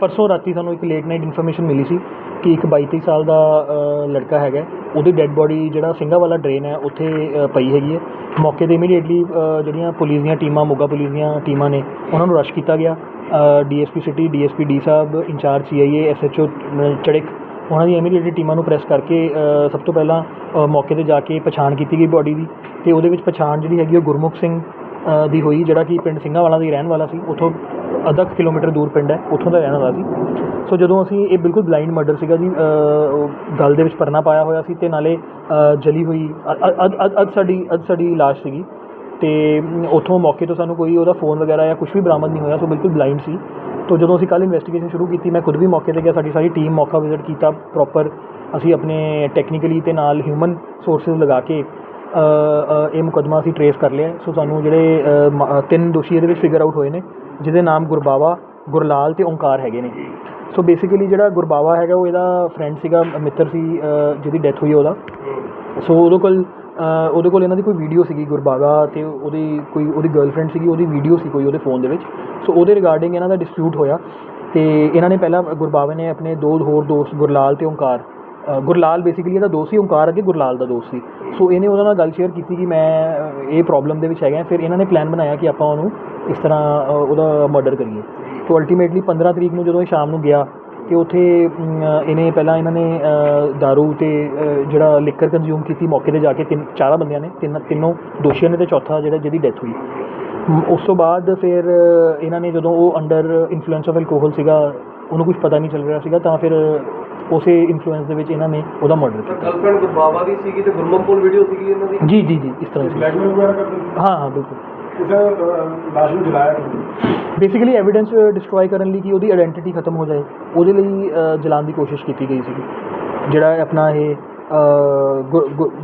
ਪਰਸੋਂ ਰਾਤੀ ਸਾਨੂੰ ਇੱਕ ਲੇਟ ਨਾਈਟ ਇਨਫੋਰਮੇਸ਼ਨ ਮਿਲੀ ਸੀ ਕਿ ਇੱਕ 22 23 ਸਾਲ ਦਾ ਲੜਕਾ ਹੈਗਾ ਉਹਦੀ ਡੈੱਡ ਬੋਡੀ ਜਿਹੜਾ ਸਿੰਘਾਂ ਵਾਲਾ ਡਰੇਨ ਹੈ, ਉੱਥੇ ਪਈ ਹੈਗੀ ਹੈ। ਮੌਕੇ 'ਤੇ ਇਮੀਡੀਏਟਲੀ ਜਿਹੜੀਆਂ ਪੁਲਿਸ ਦੀਆਂ ਟੀਮਾਂ, ਮੋਗਾ ਪੁਲਿਸ ਦੀਆਂ ਟੀਮਾਂ ਨੇ, ਉਹਨਾਂ ਨੂੰ ਰਸ਼ ਕੀਤਾ ਗਿਆ। DSP city DSP D sahib, incharge CIA SHO ਚੜਿਕ ਉਹਨਾਂ ਦੀ ਇਮੀਡੀਏਟਲੀ ਟੀਮਾਂ ਨੂੰ ਪ੍ਰੈਸ ਕਰਕੇ ਸਭ ਤੋਂ ਪਹਿਲਾਂ ਮੌਕੇ 'ਤੇ ਜਾ ਕੇ ਪਛਾਣ ਕੀਤੀ ਗਈ ਬੋਡੀ ਦੀ। ਅਤੇ ਉਹਦੇ ਵਿੱਚ ਪਛਾਣ ਜਿਹੜੀ ਹੈਗੀ ਉਹ ਗੁਰਮੁਖ ਸਿੰਘ ਦੀ ਹੋਈ, ਜਿਹੜਾ ਕਿ ਪਿੰਡ ਸਿੰਘਾਂ ਵਾਲਾ ਦੀ ਰਹਿਣ ਵਾਲਾ ਸੀ। ਉੱਥੋਂ ਅੱਧਾ ਕੁ ਕਿਲੋਮੀਟਰ ਦੂਰ ਪਿੰਡ ਹੈ ਉੱਥੋਂ ਦਾ ਰਹਿਣ ਵਾਲਾ ਸੀ। ਸੋ ਜਦੋਂ ਅਸੀਂ ਇਹ ਬਿਲਕੁਲ ਬਲਾਈਂਡ ਮਰਡਰ ਸੀਗਾ ਜੀ ਅ, ਗਲ ਦੇ ਵਿੱਚ ਪਰਨਾ ਪਾਇਆ ਹੋਇਆ ਸੀ ਅਤੇ ਨਾਲੇ ਜਲੀ ਹੋਈ ਅ- ਅੱਧ ਅੱਧ- ਅੱਧ ਸਾਡੀ ਅੱਧ ਸਾਡੀ ਲਾਸ਼ ਸੀਗੀ। ਅਤੇ ਉੱਥੋਂ ਮੌਕੇ ਤੋਂ ਸਾਨੂੰ ਕੋਈ ਉਹਦਾ ਫੋਨ ਵਗੈਰਾ ਜਾਂ ਕੁਝ ਵੀ ਬਰਾਮਦ ਨਹੀਂ ਹੋਇਆ ਸੋ ਬਿਲਕੁਲ ਬਲਾਈਂਡ ਸੀ। ਤੋਂ ਜਦੋਂ ਅਸੀਂ ਕੱਲ੍ਹ ਇਨਵੈਸਟੀਗੇਸ਼ਨ ਸ਼ੁਰੂ ਕੀਤੀ ਮੈਂ ਖੁਦ ਵੀ ਮੌਕੇ ਤੇ ਗਿਆ ਸਾਡੀ ਸਾਰੀ ਟੀਮ ਮੌਕਾ ਵਿਜ਼ਿਟ ਕੀਤਾ ਪ੍ਰੋਪਰ ਅਸੀਂ ਆਪਣੇ ਟੈਕਨੀਕਲੀ ਤੇ ਨਾਲ ਹਿਊਮਨ ਸੋਰਸਸ ਲਗਾ ਕੇ ਇਹ ਮੁਕੱਦਮਾ ਅਸੀਂ ਟਰੇਸ ਕਰ ਲਿਆ ਸੋ ਸਾਨੂੰ ਜਿਹੜੇ ਅ, ਮ- ਤਿੰਨ ਦੋਸ਼ੀ ਇਹਦੇ ਵਿੱਚ ਫਿਗਰ ਆਊਟ ਹੋਏ ਨੇ ਜਿਹਦੇ ਨਾਮ ਗੁਰਬਾਵਾ ਗੁਰਲਾਲ ਅਤੇ ਓਂਕਾਰ ਹੈਗੇ ਨੇ। ਸੋ ਬੇਸਿਕਲੀ ਜਿਹੜਾ ਗੁਰਬਾਵਾ ਹੈਗਾ ਉਹ ਇਹਦਾ ਫਰੈਂਡ ਸੀਗਾ ਮਿੱਤਰ ਸੀ ਜਿਹਦੀ ਡੈਥ ਹੋਈ ਉਹਦਾ। ਸੋ ਉਹਦੇ ਕੋਲ ਉਹਦੇ ਕੋਲ ਇਹਨਾਂ ਦੀ ਕੋਈ ਵੀਡੀਓ ਸੀਗੀ ਗੁਰਬਾਗਾ ਅਤੇ ਉਹਦੀ ਕੋਈ ਉਹਦੀ ਗਰਲਫ੍ਰੈਂਡ ਸੀਗੀ ਉਹਦੀ ਵੀਡੀਓ ਸੀ ਕੋਈ ਉਹਦੇ ਫੋਨ ਦੇ ਵਿੱਚ। ਸੋ ਉਹਦੇ ਰਿਗਾਰਡਿੰਗ ਇਹਨਾਂ ਦਾ ਡਿਸਪਿਊਟ ਹੋਇਆ ਅਤੇ ਇਹਨਾਂ ਨੇ ਪਹਿਲਾਂ ਗੁਰਬਾਵੇ ਨੇ ਆਪਣੇ ਦੋ ਹੋਰ ਦੋਸਤ ਗੁਰਲਾਲ ਅਤੇ ਓਂਕਾਰ ਗੁਰਲਾਲ ਬੇਸਿਕਲੀ ਇਹਦਾ ਦੋਸਤ ਸੀ ਓਂਕਾਰ ਅੱਗੇ ਗੁਰਲਾਲ ਦਾ ਦੋਸਤ ਸੀ। ਸੋ ਇਹਨੇ ਉਹਦੇ ਨਾਲ ਗੱਲ ਸ਼ੇਅਰ ਕੀਤੀ ਕਿ ਮੈਂ ਇਹ ਪ੍ਰੋਬਲਮ ਦੇ ਵਿੱਚ ਹੈਗਾ ਫਿਰ ਇਹਨਾਂ ਨੇ ਪਲਾਨ ਬਣਾਇਆ ਕਿ ਆਪਾਂ ਉਹਨੂੰ ਇਸ ਤਰ੍ਹਾਂ ਉਹਦਾ ਮਰਡਰ ਕਰੀਏ। ਸੋ ਅਲਟੀਮੇਟਲੀ 15 ਤਰੀਕ ਨੂੰ ਜਦੋਂ ਇਹ ਸ਼ਾਮ ਨੂੰ ਗਿਆ ਤੇ ਉੱਥੇ ਇਹਨੇ ਪਹਿਲਾਂ ਇਹਨਾਂ ਨੇ ਅ, ਦਾਰੂ ਤੇ ਜਿਹੜਾ ਲਿਕਰ ਕੰਜ਼ਿਊਮ ਕੀਤੀ ਮੌਕੇ ਤੇ ਜਾ ਕੇ ਤਿੰਨ ਚਾਰਾਂ ਬੰਦਿਆਂ ਨੇ ਤਿੰਨ ਤਿੰਨੋਂ ਦੋਸ਼ੀਆਂ ਨੇ ਤੇ ਚੌਥਾ ਜਿਹੜਾ ਜਿਹਦੀ ਡੈਥ ਹੋਈ। ਉਸ ਤੋਂ ਬਾਅਦ ਫਿਰ ਇਹਨਾਂ ਨੇ ਜਦੋਂ ਉਹ ਅੰਡਰ ਇਨਫਲੂਐਂਸ ਆਫ ਐਲਕੋਹਲ ਸੀਗਾ ਉਹਨੂੰ ਕੁਝ ਪਤਾ ਨਹੀਂ ਚੱਲ ਰਿਹਾ ਸੀਗਾ ਤਾਂ ਫਿਰ ਉਸੇ ਇਨਫਲੂਐਂਸ ਦੇ ਵਿੱਚ ਇਹਨਾਂ ਨੇ ਉਹਦਾ ਮਰਡਰ ਕੀਤਾ। ਗਰਲਫ੍ਰੈਂਡ ਗੁਰਬਾਵਾ ਦੀ ਸੀਗੀ ਤੇ ਗੁਰਮੁਖ ਕੋਲ ਵੀਡੀਓ ਸੀਗੀ ਇਹਨਾਂ ਦੀ? ਜੀ ਜੀ ਜੀ ਇਸ ਤਰ੍ਹਾਂ ਸੀ। ਬਲੈਕਮੇਲ ਵਗੈਰਾ ਕਰਦੇ ਸੀ? ਹਾਂ ਹਾਂ ਬਿਲਕੁਲ। ਕਿਸੇ ਲਾਸ਼ ਨੂੰ ਜਲਾਇਆ ਕਿਉਂ? ਬੇਸਿਕਲੀ ਐਵੀਡੈਂਸ ਡਿਸਟਰੋਏ ਕਰਨ ਲਈ ਕਿ ਉਹਦੀ ਆਇਡੈਂਟੀਟੀ ਖਤਮ ਹੋ ਜਾਏ ਉਹਦੇ ਲਈ ਜਲਾਉਣ ਦੀ ਕੋਸ਼ਿਸ਼ ਕੀਤੀ ਗਈ ਸੀ ਜਿਹੜਾ ਆਪਣਾ ਇਹ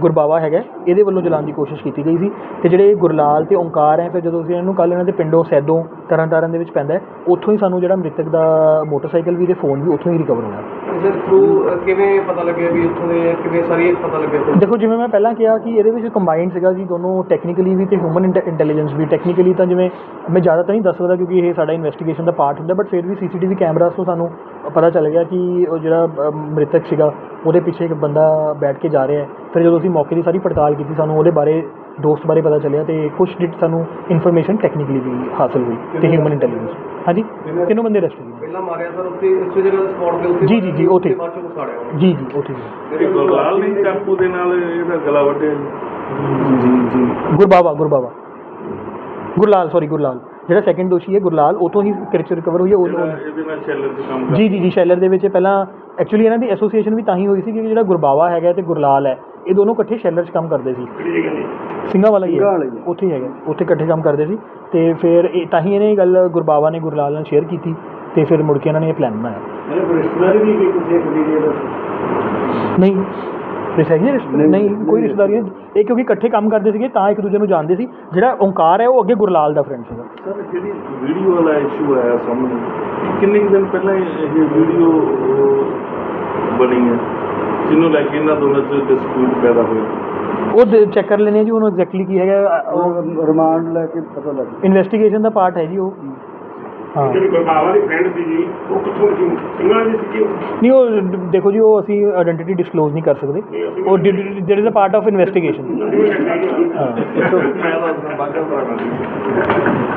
ਗੁਰਬਾਵਾ ਹੈਗਾ ਇਹਦੇ ਵੱਲੋਂ ਜਲਾਉਣ ਦੀ ਕੋਸ਼ਿਸ਼ ਕੀਤੀ ਗਈ ਸੀ ਤੇ ਜਿਹੜੇ ਗੁਰਲਾਲ ਤੇ ਓਂਕਾਰ ਹੈ ਫਿਰ ਜਦੋਂ ਅਸੀਂ ਇਹਨੂੰ ਕੱਲ ਇਹਨਾਂ ਦੇ ਪਿੰਡੋਂ ਸੈਦੋਂ ਤਰਨਤਾਰਨ ਦੇ ਵਿੱਚ ਪੈਂਦਾ ਉੱਥੋਂ ਹੀ ਸਾਨੂੰ ਜਿਹੜਾ ਮ੍ਰਿਤਕ ਦਾ ਮੋਟਰਸਾਈਕਲ ਵੀ ਤੇ ਫੋਨ ਵੀ ਉੱਥੋਂ ਹੀ ਰਿਕਵਰ ਹੋਇਆ ਸਰ ਥਰੂ ਕਿਵੇਂ ਪਤਾ ਲੱਗਿਆ ਵੀ ਉੱਥੋਂ ਦੇ ਕਿਵੇਂ ਸਾਰੀ ਪਤਾ ਲੱਗਿਆ? ਦੇਖੋ ਜਿਵੇਂ ਮੈਂ ਪਹਿਲਾਂ ਕਿਹਾ ਕਿ ਇਹਦੇ ਵਿੱਚ ਕੰਬਾਈਨਡ ਸੀਗਾ ਜੀ ਦੋਨੋਂ ਟੈਕਨੀਕਲੀ ਵੀ ਤੇ ਹਿਊਮਨ ਇੰਟੈਲੀਜੈਂਸ ਵੀ। ਟੈਕਨੀਕਲੀ ਤਾਂ ਜਿਵੇਂ ਮੈਂ ਜ਼ਿਆਦਾ ਤਾਂ ਨਹੀਂ ਦੱਸ ਸਕਦਾ ਕਿਉਂਕਿ ਇਹ ਸਾਡਾ ਇਨਵੈਸਟੀਗੇਸ਼ਨ ਦਾ ਪਾਰਟ ਹੁੰਦਾ ਬਟ ਫਿਰ ਵੀ ਸੀਸੀਟੀਵੀ ਕੈਮਰਾਸ ਤੋਂ ਸਾਨੂੰ ਪਤਾ ਚੱਲ ਗਿਆ ਕਿ ਉਹ ਜਿਹੜਾ ਮ੍ਰਿਤਕ ਸੀਗਾ ਉਹਦੇ ਪਿੱਛੇ ਇੱਕ ਬੰਦਾ ਬੈਠ ਕੇ ਜਾ ਰਿਹਾ ਹੈ। ਫਿਰ ਜਦੋਂ ਅਸੀਂ ਮੌਕੇ ਦੀ ਸਾਰੀ ਪੜਤਾਲ ਕੀਤੀ ਸਾਨੂੰ ਉਹਦੇ ਬਾਰੇ ਦੋਸਤ ਬਾਰੇ ਪਤਾ ਚੱਲਿਆ ਤੇ ਕੁਝ ਡਿਟ ਸਾਨੂੰ ਇਨਫੋਰਮੇਸ਼ਨ ਟੈਕਨੀਕਲੀ ਵੀ ਹਾਸਲ ਹੋਈ ਤੇ ਹਿਊਮਨ ਇੰਟੈਲੀਜੈਂਸ ਹਾਂਜੀ? ਤਿੰਨੋਂ ਬੰਦੇ ਅਰੈਸਟ ਹੋਏ? ਪਹਿਲਾਂ ਮਾਰਿਆ ਸਰ ਉੱਥੇ ਇਸੇ ਜਗ੍ਹਾ ਦੇ ਸਪੌਟ ਦੇ ਉੱਤੇ ਜੀ, ਜੀ, ਜੀ, ਉੱਥੇ। ਜੀ ਜੀ ਉੱਥੇ। ਜੀ ਗੁਰਲਾਲ ਨੇ ਚਾਕੂ ਦੇ ਨਾਲ ਇਹਦਾ ਗਲਾ ਵੱਢਿਆ ਜੀ। ਜੀ ਗੁਰਬਾਵਾ ਗੁਰਬਾਵਾ। ਗੁਰਲਾਲ ਸੌਰੀ ਗੁਰਲਾਲ। ਜਿਹੜਾ ਸੈਕੰਡ ਦੋਸ਼ੀ ਹੈ ਗੁਰਲਾਲ ਉਤੋਂ ਹੀ ਕਿਰਚ ਰਿਕਵਰ ਹੋਈ ਹੈ ਉਹ- ਉਹ ਇਹਦੇ ਨਾਲ ਸ਼ੈਲਰ ਦੇ ਕੰਮ ਜੀ ਜੀ ਜੀ ਸ਼ੈਲਰ ਦੇ ਵਿੱਚ ਪਹਿਲਾਂ ਐਕਚੁਅਲੀ ਇਹਨਾਂ ਦੀ ਐਸੋਸੀਏਸ਼ਨ ਵੀ ਤਾਂ ਹੀ ਹੋਈ ਸੀ ਕਿ ਜਿਹੜਾ ਗੁਰਬਾਵਾ ਹੈਗਾ ਤੇ ਗੁਰਲਾਲ ਹੈ ਇਹ ਦੋਨੋਂ ਇਕੱਠੇ ਸ਼ੈਲਰ 'ਚ ਕੰਮ ਕਰਦੇ ਸੀ। ਸਿੰਘਾਂ ਵਾਲਾ ਹੀ ਹੈ। ਉੱਥੇ ਹੀ ਹੈਗਾ ਉੱਥੇ ਇਕੱਠੇ ਕੰਮ ਕਰਦੇ ਸੀ ਤੇ ਫਿਰ ਇਹ ਤਾਂ ਹੀ ਇਹਨੇ ਇਹ ਗੱਲ ਗੁਰਬਾਵਾ ਨੇ ਗੁਰਲਾਲ ਨਾਲ ਸ਼ੇਅਰ ਕੀਤੀ ਤੇ ਫਿਰ ਮੁੜ ਕੇ ਇਹਨਾਂ ਨੇ ਇਹ ਪਲਾਨ ਬਣਾਇਆ। ਇਹ ਰਿਸ਼ਤੇਦਾਰੀ ਵੀ ਕੋਈ ਕਿਸੇ ਕੁੜੀ ਦੀ? ਨਹੀਂ ਰਿਸ਼ਤੇਦਾਰੀ ਰਿਸ਼ਤੇ ਨਹੀਂ ਕੋਈ ਰਿਸ਼ਤੇਦਾਰੀ ਨਹੀਂ। ਇਹ ਕਿਉਂਕਿ ਇਕੱਠੇ ਕੰਮ ਕਰਦੇ ਸੀਗੇ ਤਾਂ ਇੱਕ ਦੂਜੇ ਨੂੰ ਜਾਣਦੇ ਸੀ। ਜਿਹੜਾ ਓਂਕਾਰ ਹੈ ਉਹ ਅੱਗੇ ਗੁਰਲਾਲ ਦਾ ਫਰੈਂਡ ਸੀਗਾ। ਸਰ ਜਿਹੜੀ ਵੀਡੀਓ ਵਾਲਾ ਇਸ਼ੂ ਆਇਆ ਸਾਹਮਣੇ ਕਿੰਨੇ ਕੁ ਦਿਨ ਪਹਿਲਾਂ ਇਹ ਵੀਡੀਓ ਬਣੀ ਹੈ? ਜਿਹਨੂੰ ਲੈ ਕੇ ਇਹਨਾਂ ਦੋਨਾਂ 'ਚ ਡਿਸਪਿਊਟ ਪੈਦਾ ਹੋਇਆ? ਉਹ ਚੈੱਕ ਕਰ ਲੈਣੇ ਜੀ ਉਹਨੂੰ ਐਗਜ਼ੈਕਟਲੀ ਕੀ ਹੈਗਾ ਉਹ ਰਿਮਾਂਡ ਲੈ ਕੇ ਪਤਾ ਲੱਗ ਇਨਵੈਸਟੀਗੇਸ਼ਨ ਦਾ ਪਾਰਟ ਹੈ ਜੀ ਉਹ। ਹਾਂ ਜਿਹੜੀ ਗੁਰਬਾਵਾ ਦੀ ਫਰੈਂਡ ਸੀ ਜੀ ਉਹ ਕਿੱਥੋਂ ਸੀ ਸਿੰਘਾਂ ਦੀ ਸੀ ਕਿ ਨਹੀਂ ਉਹ ਡ- ਦੇਖੋ ਜੀ ਉਹ ਅਸੀਂ ਆਇਡੈਂਟੀਟੀ ਡਿਸਕਲੋਜ਼ ਨਹੀਂ ਕਰ ਸਕਦੇ ਉਹ there is a part of investigation ਹਾਂ ਮੈਂ ਤਾਂ ਬਾਗਾ ਬਣਾ